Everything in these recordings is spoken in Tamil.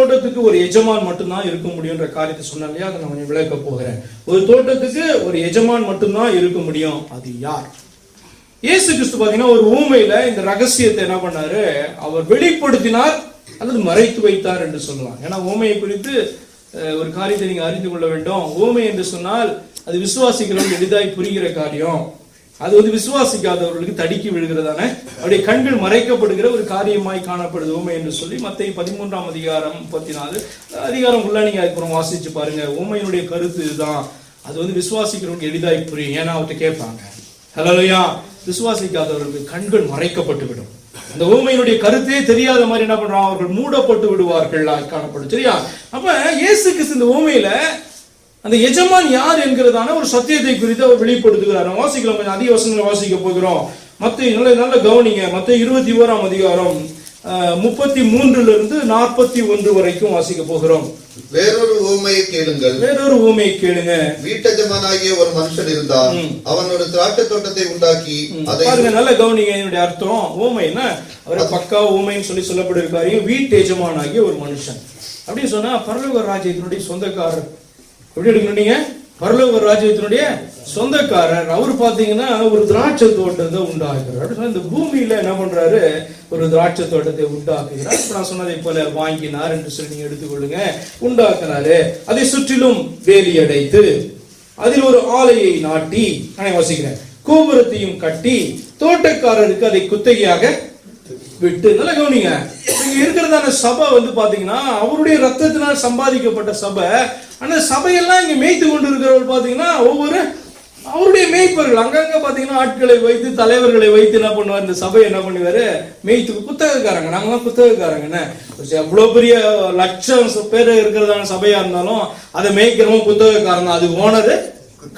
தோட்டத்துக்கு ஒரு எஜமான் மட்டும்தான் இருக்க முடியும்ன்ற காரியத்தை சொன்னேன் இல்லையா அதை நான் கொஞ்சம் விளக்க போகிறேன். ஒரு தோட்டத்துக்கு ஒரு எஜமான் மட்டும்தான் இருக்க முடியும். அது யார்? இயேசு கிறிஸ்து பாத்தீங்கன்னா ஒரு ஊமையில இந்த ரகசியத்தை என்ன பண்ணாரு? அவர் வெளிப்படுத்தினார் அல்லது மறைத்து வைத்தார் என்று சொல்லலாம். ஏன்னா ஊமையை குறித்து ஒரு காரியத்தை நீங்க அறிந்து கொள்ள வேண்டும். ஊமை என்று சொன்னால் அது விசுவாசிக்கிறவங்க எளிதாய் புரிகிற காரியம். அது வந்து விசுவாசிக்காதவர்களுக்கு தடுக்கி விழுகிறதான அவருடைய கண்கள் மறைக்கப்படுகிற ஒரு காரியமாய் காணப்படுது என்று சொல்லி மத்திய பதிமூன்றாம் அதிகாரம் முப்பத்தி நாலு அதிகாரம் உள்ள நீங்க அதுக்கப்புறம் வாசிச்சு பாருங்க. ஊமையினுடைய கருத்து இதுதான். அது வந்து விசுவாசிக்கிறவங்க எளிதாய் புரியும். ஏன்னா அவர்கிட்ட கேட்பாங்க. ஹலோயா விசுவாசிக்காதவர்களுக்கு கண்கள் மறைக்கப்பட்டு விடும். அந்த ஊமையினுடைய கருத்தே தெரியாத மாதிரி என்ன பண்றான்? அவர்கள் மூடப்பட்டு விடுவார்கள் காணப்படும். சரியா? அப்ப இயேசு கிறிஸ்து இந்த ஊமையில அந்த எஜமான் யார் என்கிறதான ஒரு சத்தியத்தை குறித்து அவர் வெளிப்படுத்துகிறார். வாசிக்கலாம் கொஞ்சம் அதிக வசனங்களை வாசிக்க போகிறோம். மத்த நல்ல நல்ல கவனிங்க. மத்த இருபத்தி ஓராம் அதிகாரம் முப்பத்தி மூன்றுல இருந்து நாற்பத்தி ஒன்று வரைக்கும் வாசிக்க போகிறோம். வேறொரு ஊமையை கேளுங்கள். வேறொரு ஊமையை கேளுங்க. வீட்டஜமானாகிய ஒரு மனுஷன் இருந்தான். அவன் ஒரு திராட்சை தோட்டத்தை உண்டாக்கி அதை நல்ல கவனிங்க என்னுடைய அர்த்தம். ஊமைன்னா அவர் பக்கா ஊமைன்னு சொல்லி சொல்லப்பட்டிருக்காரு. வீட்டு எஜமானாகிய ஒரு மனுஷன். அப்படின்னு சொன்னா பரலோக ராஜ்யத்தினுடைய சொந்தக்காரர். எப்படி எடுக்கணும் நீங்க? பரலோக ராஜ்யத்தினுடைய சொந்தக்காரர். அவர் பாத்தீங்கன்னா ஒரு திராட்சை தோட்டத்தை உண்டாக்குறார். இந்த பூமியில என்ன பண்றாரு? ஒரு திராட்சை தோட்டத்தை உண்டாக்குகிறார். இப்ப நான் சொன்னதை போல வாங்கினார் என்று சொல்லி நீங்க எடுத்துக்கொள்ளுங்க. உண்டாக்குனாரு. அதை சுற்றிலும் வேலி அடைத்து அதில் ஒரு ஆலையை நாட்டி நான் வசிக்கிறேன் கோபுரத்தையும் கட்டி தோட்டக்காரருக்கு அதை குத்தகையாக விட்டு நல்லா கவனிங்க இங்க இருக்கிறதான சபை வந்து பாத்தீங்கன்னா அவருடைய ரத்தத்தினால் சம்பாதிக்கப்பட்ட சபை. ஆனா சபையெல்லாம் இங்க மேய்த்து கொண்டு இருக்கிறவர் பாத்தீங்கன்னா ஒவ்வொரு அவருடைய மேய்ப்பர்கள். அங்கங்க பாத்தீங்கன்னா ஆட்களை வைத்து தலைவர்களை வைத்து என்ன பண்ணுவார்? இந்த சபை என்ன பண்ணுவாரு? மேய்த்து புத்தகக்காரங்க. நாங்களாம் புத்தகக்காரங்கன்னு எவ்வளவு பெரிய லட்சம் பேர் இருக்கிறதான சபையா இருந்தாலும் அதை மேய்க்கிறவங்க புத்தகக்காரன் தான். அது ஓனரு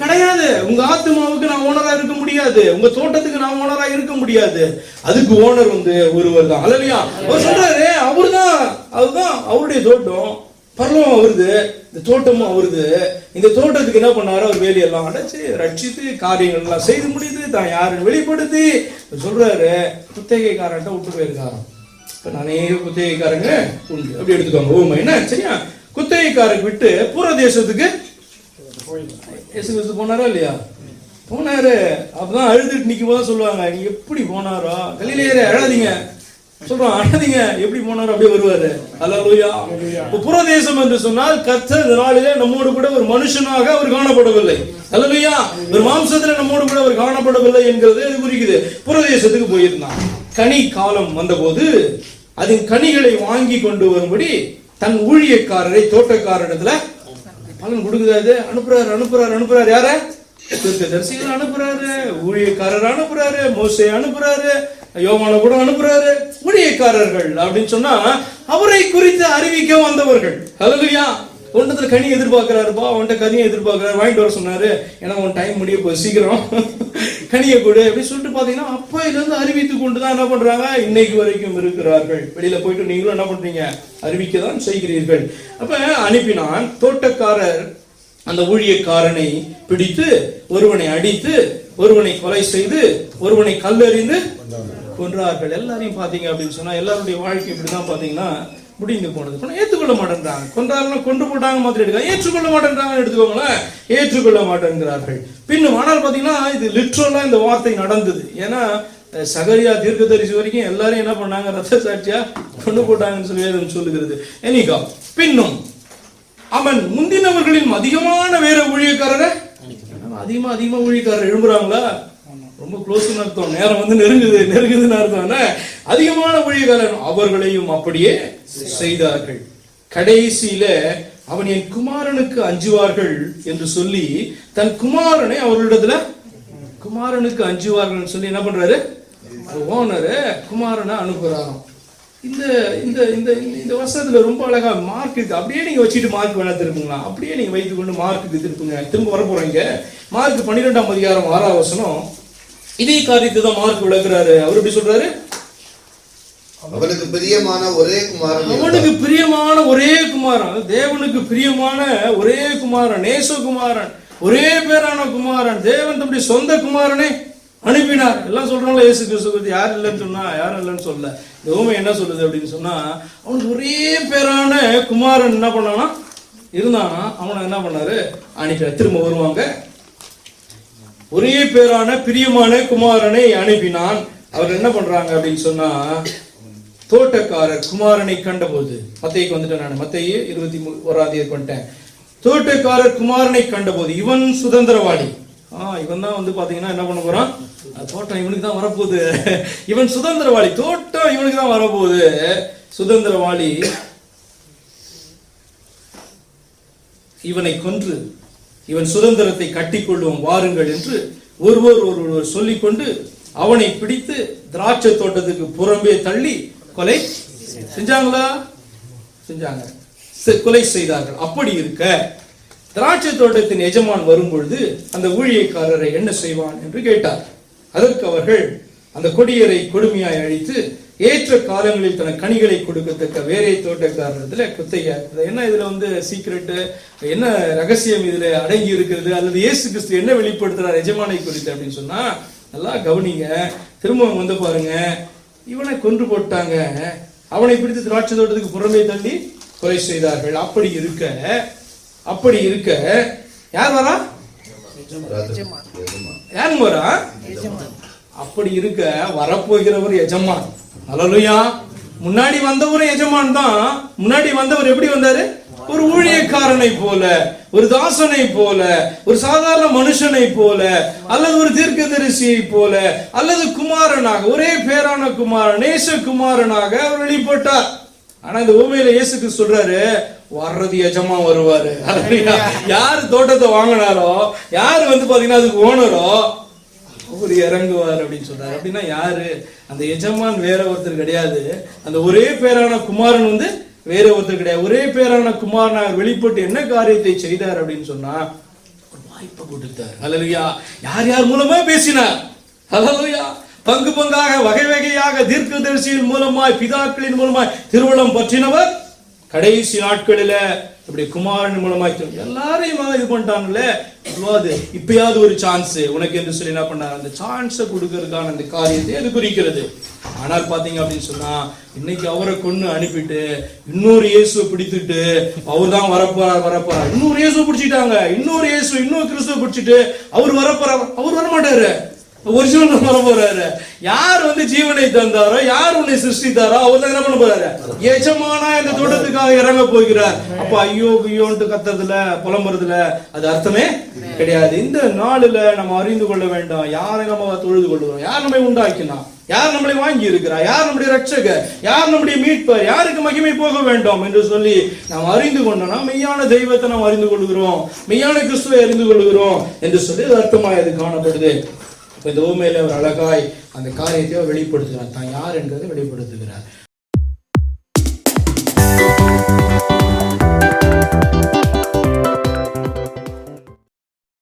கிடையாது. உங்க ஆத்மாவுக்கு நான் ஓனரா இருக்க முடியாது. உங்க தோட்டத்துக்கு நான் ஓனரா இருக்க முடியாது. அதுக்கு ஓனர் வந்து ஒருவர் தான். அல்லையா? அவர் சொல்றாரு அவர்தான் அதுதான் அவருடைய தோட்டம். பரலோகம் அவருது இந்த தோட்டமும் அவருது இந்த தோட்டத்துக்கு என்ன பண்ணாரு? அவர் வேலையெல்லாம் அடைச்சு ரட்சித்து காரியங்கள் எல்லாம் செய்து முடித்து தான் யாருன்னு வெளிப்படுத்தி சொல்றாரு குத்தகைக்காரன்ட்ட விட்டு போயிருக்காராம். இப்ப நானே குத்தகைக்காரங்க உண்டு அப்படி எடுத்துக்கோங்க. ஊமை என்ன? சரியா? குத்தகைக்காரருக்கு விட்டு புற தேசத்துக்கு இயேசு போனாரா இல்லையா? போனாரு. அப்பதான் அழுதுட்டு நிக்கும் போது சொல்லுவாங்க நீ எப்படி போனாரோ? கலிலேயரே அழாதீங்க. சொல்றோம் அழாதீங்க. எப்படி போனாரோ? அப்படியே வருவாரு. அல்லேலூயா இப்ப புறதேசம் என்று சொன்னால் கர்த்தர் நாளிலே நம்மோடு கூட ஒரு மனுஷனாக அவர் காணப்படவில்லை. அல்லேலூயா ஒரு மாம்சத்துல நம்மோடு கூட அவர் காணப்படவில்லை என்கிறது இது குறிக்குது. புறதேசத்துக்கு போயிருந்தான். கனி காலம் வந்தபோது அதன் கனிகளை வாங்கி கொண்டு வரும்படி தன் ஊழியக்காரரை தோட்டக்காரரிடத்துல பலன் கொடுக்குறாரு அனுப்புறாரு அனுப்புறாரு அனுப்புறாரு. யார? தரிசிகள் அனுப்புறாரு ஊழியக்காரர் அனுப்புறாரு மோசை அனுப்புறாரு யோமான கூட அனுப்புறாரு. ஊழியக்காரர்கள் அப்படின்னு சொன்னா அவரை குறித்து அறிவிக்க வந்தவர்கள். ஹalleluya. ஒன்றத்துல கனி எதிர்பார்க்கிறாருப்பா அவன்கிட்ட கனியை எதிர்பார்க்கிறாரு வாங்கிட்டு வர சொன்னாரு. ஏன்னா உன் டைம் முடிய போய் சீக்கிரம். கனியை கொடு அப்படின்னு சொல்லிட்டு பாத்தீங்கன்னா அப்பையில இருந்து அறிவித்து கொண்டு தான் என்ன பண்றாங்க? இன்னைக்கு வரைக்கும் இருக்கிறார்கள். வெளியில போயிட்டு நீங்களும் என்ன பண்றீங்க? அறிவிக்க தான் செய்கிறீர்கள். அப்ப அனுப்பினான் தோட்டக்காரர். அந்த ஊழியக்காரனை பிடித்து ஒருவனை அடித்து ஒருவனை கொலை செய்து ஒருவனை கல்லெறிந்து கொன்றார்கள். எல்லாரையும் பாத்தீங்க அப்படின்னு சொன்னா எல்லாருடைய வாழ்க்கை இப்படிதான் பாத்தீங்கன்னா முடிந்து போனது. ஆனா ஏற்றுக்கொள்ள மாட்டேன்றாங்க. கொன்றாருன்னா கொண்டு போட்டாங்க மாதிரி எடுக்க. ஏற்றுக்கொள்ள மாட்டேன்றாங்க எடுத்துக்கோங்களேன் ஏற்றுக்கொள்ள மாட்டேங்கிறார்கள். பின்னும் ஆனால் பாத்தீங்கன்னா இது லிட்ரலா இந்த வார்த்தை நடந்தது. ஏன்னா சகரியா தீர்க்கதரிசி வரைக்கும் எல்லாரும் என்ன பண்ணாங்க? ரத்த சாட்சியா கொண்டு போட்டாங்கன்னு சொல்லி சொல்லுகிறது. எனிகா பின்னும் அவன் முந்தினவர்களின் அதிகமான வேற ஊழியக்காரரை? அதிகமா அதிகமா ஊழியக்காரர் எழும்புறாங்களா? ரொம்ப க்ளோஸ் அர்த்தம். நேரம் வந்து நெருங்குது நெருங்குதுன்னு அர்த்தம்? அதிகமான ஊழியக்காரர் அவர்களையும் அப்படியே செய்தார்கள். கடைசியில அவன் என் குமாரனுக்கு அஞ்சுவார்கள் என்று சொல்லி தன் குமாரனை அவர்களிடத்துல குமாரனுக்கு அஞ்சுவார்கள் சொல்லி என்ன பண்றாரு? ஓனரு குமாரனை அனுப்புறாராம். இந்த இந்த இந்த இந்த வருஷத்துல ரொம்ப அழகா மார்க் இருக்கு. அப்படியே நீங்க வச்சுட்டு மார்க் வேணா திருப்புங்களா? அப்படியே நீங்க வைத்துக் கொண்டு மார்க்குக்கு திருப்புங்க. திரும்ப வர போறீங்க மார்க் பன்னிரெண்டாம் அதிகாரம் ஆறாம் வசனம். இதே காரியத்தை தான் மார்க் விளக்குறாரு. அவர் எப்படி சொல்றாரு? அவனுக்கு பிரியமான ஒரே குமாரன் அவனுக்கு பிரியமான ஒரே குமாரன். தேவனுக்கு பிரியமான ஒரே குமாரன். நேச குமாரன். ஒரே பேரான குமாரன். தேவன் தம்முடைய சொந்த குமாரனே அனுப்பினார். எல்லாம் சொல்றாங்களே இயேசு கிறிஸ்து பத்தி. யார் இல்லைன்னு சொன்னா யாரும் இல்லைன்னு சொல்லல இந்த ஊமை என்ன சொல்லுது அப்படின்னு சொன்னா அவனுக்கு ஒரே பேரான குமாரன் என்ன பண்ணானா இருந்தானா அவனை என்ன பண்ணாரு? அனுப்பினார். திரும்ப வருவாங்க. ஒரே பேரான பிரியமான குமாரனை அனுப்பினான். அவர் என்ன பண்றாங்க அப்படின்னு சொன்னா தோட்டக்காரர் குமாரனை கண்டபோது மத்தைக்கு வந்துட்டேன் நான். மத்தையே இருபத்தி மூ ஓராதியை கொண்டேன் தோட்டக்காரர் குமாரனை கண்டபோது இவன் சுதந்திரவாளி. ஆ இவன் தான் வந்து பாத்தீங்கன்னா என்ன பண்ண போறான்? தோட்டம் இவனுக்கு தான் வரப்போகுது. இவன் சுதந்திரவாளி. தோட்டம் இவனுக்கு தான் வரப்போகுது. சுதந்திரவாளி இவனை கொன்று இவன் சுதந்திரத்தை கட்டிக்கொள்வோம் வாருங்கள் என்று ஒருவர் ஒருவர் சொல்லிக்கொண்டு அவனை பிடித்து திராட்சை தோட்டத்துக்கு புறம்பே தள்ளி கொலை செஞ்சாங்களா? செஞ்சாங்க. செ- கொலை செய்தார்கள். அப்படி இருக்க திராட்சை தோட்டத்தின் எஜமான் வரும்பொழுது அந்த ஊழியக்காரரை என்ன செய்வான் என்று கேட்டார். அதற்கு அவர்கள் அந்த கொடியரை கொடுமையாய் அழித்து ஏற்ற காலங்களில் தன கனிகளை கொடுக்கத்தக்க வேறே தோட்டக்காரத்தில் குத்தைய என்ன இதுல வந்து சீக்ரெட்டு என்ன ரகசியம் இதுல அடங்கி இருக்கிறது? அல்லது இயேசு கிறிஸ்து என்ன வெளிப்படுத்துறார் எஜமானை குறித்து அப்படின்னு சொன்னா நல்லா கவனிங்க. திரும்ப வந்து பாருங்க. இவனை கொன்று போட்டாங்க. அவனை பிடித்து திராட்சை தோட்டத்துக்கு புறமே தள்ளி கொலை செய்தார்கள். அப்படி இருக்க அப்படி இருக்க யார் வரா? யாருங்க வரா? அப்படி இருக்க வரப்போகிறவர் எஜமான். அல்லலுயா முன்னாடி வந்தவரும் எஜமான் தான். முன்னாடி வந்தவர் எப்படி வந்தாரு? ஒரு ஊழியக்காரனை போல ஒரு தாசனை போல ஒரு சாதாரண மனுஷனை போல அல்லது ஒரு தீர்க்கதரிசியை போல அல்லது குமாரனாக ஒரே பேரான குமாரன் நேச குமாரனாக அவர் வெளிப்பட்டார். ஆனா இந்த ஊமையில இயேசுக்கு சொல்றாரு வர்றது எஜமா வருவாரு. யார் தோட்டத்தை வாங்கினாரோ யார் வந்து பாத்தீங்கன்னா அதுக்கு ஓனரோ அவர் இறங்குவார் அப்படின்னு சொல்றாரு. அப்படின்னா யாரு? அந்த எஜமான் வேற ஒருத்தர் கிடையாது. அந்த ஒரே பேரான குமாரன் வந்து வேற ஒருத்தர் கிடையாது. ஒரே பேரான குமாரனார் வெளிப்பட்டு என்ன காரியத்தை செய்தார் அப்படின்னு சொன்னா வாய்ப்பை கொடுத்தார். அலலுயா யார் யார் மூலமா பேசினார்? அலலுயா பங்கு பங்காக வகை வகையாக தீர்க்க தரிசியின் மூலமாய் பிதாக்களின் மூலமாய் திருவள்ளம் பற்றினவர் கடைசி நாட்களில இப்படி குமாரன் மூலமாய் எல்லாரையும் இது பண்ணிட்டாங்களே அதுவாது இப்பயாவது ஒரு சான்ஸ் உனக்கு என்று சொல்லி என்ன பண்ணார்? அந்த சான்ஸை கொடுக்கறதுக்கான அந்த காரியத்தை அது குறிக்கிறது. ஆனால் பாத்தீங்க அப்படின்னு சொன்னா இன்னைக்கு அவரை கொண்டு அனுப்பிட்டு இன்னொரு இயேசுவை பிடித்துட்டு அவர் தான் வரப்போறார் வரப்போறார். இன்னொரு இயேசுவை பிடிச்சிட்டாங்க. இன்னொரு இயேசு இன்னொரு கிறிஸ்துவ பிடிச்சிட்டு அவர் வரப்போறார். அவர் வரமாட்டாரு. ஒரிஜினல் வர போறாரு யார் வந்து ஜீவனை தந்தாரோ யார் உன்னை சிருஷ்டித்தாரோ அவர் என்ன பண்ண போறாரு? எஜமானா இந்த தோட்டத்துக்காக இறங்க போகிறார். அப்ப ஐயோ ஐயோன்ட்டு கத்துறதுல புலம்புறதுல அது அர்த்தமே கிடையாது. இந்த நாளில நம்ம அறிந்து கொள்ள வேண்டாம். யாரை நம்ம தொழுது கொள்கிறோம் யார் நம்மை உண்டாக்கினா யார் நம்மளை வாங்கி இருக்கிறார்? யார் நம்முடைய ரட்சக யார் நம்முடைய மீட்பர்? யாருக்கு மகிமை போக வேண்டாம் என்று சொல்லி நாம் அறிந்து கொண்டோம்னா மெய்யான தெய்வத்தை நாம் அறிந்து கொள்கிறோம் மெய்யான கிறிஸ்துவை அறிந்து கொள்கிறோம் என்று சொல்லி அது அர்த்தமாய் அது காணப்படுது. இந்த ஊமையில ஒரு அழகாய் அந்த காரியத்தையோ வெளிப்படுத்துகிறார். தான் யார் என்றதை வெளிப்படுத்துகிறார்.